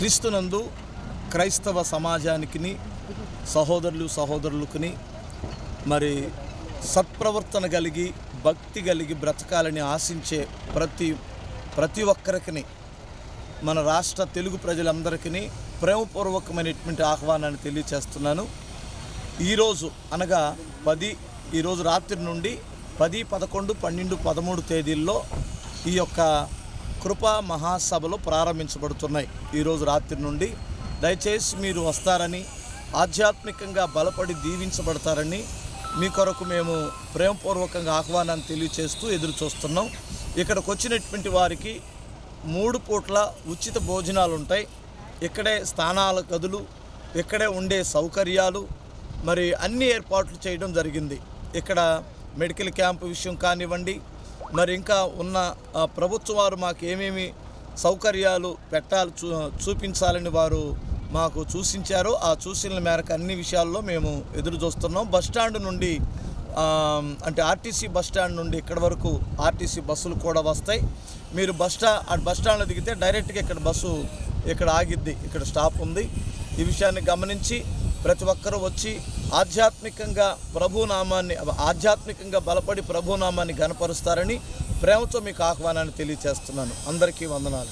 క్రీస్తునందు క్రైస్తవ సమాజానికి సహోదరులు సహోదరులకుని మరి సత్ప్రవర్తన కలిగి భక్తి కలిగి బ్రతకాలని ఆశించే ప్రతి ప్రతి ఒక్కరికి మన రాష్ట్ర తెలుగు ప్రజలందరికీ ప్రేమపూర్వకమైనటువంటి ఆహ్వానాన్ని తెలియచేస్తున్నాను. ఈరోజు అనగా పది ఈరోజు రాత్రి నుండి పది పదకొండు పన్నెండు పదమూడు తేదీల్లో ఈ యొక్క కృపా మహాసభలు ప్రారంభించబడుతున్నాయి. ఈరోజు రాత్రి నుండి దయచేసి మీరు వస్తారని ఆధ్యాత్మికంగా బలపడి దీవించబడతారని మీ కొరకు మేము ప్రేమపూర్వకంగా ఆహ్వానాన్ని తెలియచేస్తూ ఎదురు చూస్తున్నాం ఇక్కడికి వచ్చినటువంటి వారికి మూడు పూట్ల ఉచిత భోజనాలు ఉంటాయి ఇక్కడే స్థానాల గదులు ఇక్కడే ఉండే సౌకర్యాలు మరి అన్ని ఏర్పాట్లు చేయడం జరిగింది. ఇక్కడ మెడికల్ క్యాంపు విషయం కానివ్వండి మరి ఇంకా ఉన్న ప్రభుత్వ ప్రభుత్వం వారు మాకు ఏమేమి సౌకర్యాలు పెట్టాలి చూ చూపించాలని వారు మాకు సూచించారో ఆ సూచనల మేరకు అన్ని విషయాల్లో మేము ఎదురు చూస్తున్నాం. బస్ స్టాండ్ నుండి అంటే ఆర్టీసీ బస్ స్టాండ్ నుండి ఇక్కడ వరకు ఆర్టీసీ బస్సులు కూడా వస్తాయి. మీరు బస్ బస్టాండ్లో ఆ బస్ స్టాండ్లో దిగితే డైరెక్ట్గా ఇక్కడ బస్సు ఇక్కడ ఆగిద్ది ఇక్కడ స్టాప్ ఉంది. ఈ విషయాన్ని గమనించి ప్రతి ఒక్కరూ వచ్చి ఆధ్యాత్మికంగా ప్రభునామాన్ని ఆధ్యాత్మికంగా బలపడి ప్రభునామాన్ని గనపరుస్తారని ప్రేమతో మీకు ఆహ్వానాన్ని తెలియచేస్తున్నాను. అందరికీ వందనాలు.